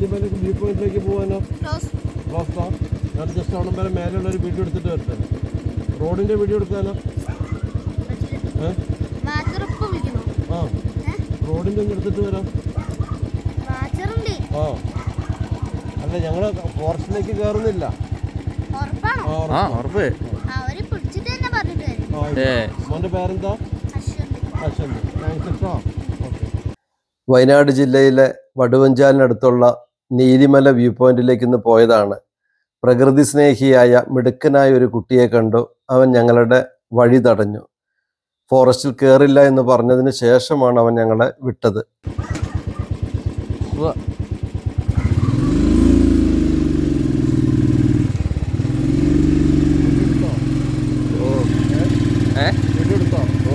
Neelimala view പോയിന്റിലേക്ക് പോകാനോ close ക്ലോസ്ഡാ ഞാൻ ജസ്റ്റ് അവിടെ വരെ മേലെയുള്ള ഒരു വീഡിയോ എടുത്തിട്ട് വരട്ടെ. റോഡിന്റെ വീഡിയോ എടുക്കാനോ? ആ. റോഡിന്റെ ഒന്ന് എടുത്തിട്ട് വരാം. ആ. അല്ല ഞങ്ങൾ ഫോറസ്റ്റിലേക്ക് കയറുന്നില്ല ആ ഉറപ്പാ. മോന്റെ പേരെന്താ? അശ്വന്ത്. താങ്ക്സ് കേട്ടോ വയനാട് ജില്ലയിലെ വടുവഞ്ചാലിനടുത്തുള്ള നീലിമല വ്യൂ പോയിന്റിലേക്ക് ഇന്ന് പോയതാണ്. പ്രകൃതി സ്നേഹിയായ മിടുക്കനായ ഒരു കുട്ടിയെ കണ്ടു. അവൻ ഞങ്ങളുടെ വഴി തടഞ്ഞു. ഫോറസ്റ്റിൽ കയറില്ല എന്ന് പറഞ്ഞതിന് ശേഷമാണ് അവൻ ഞങ്ങളെ വിട്ടത്. ഏഹ്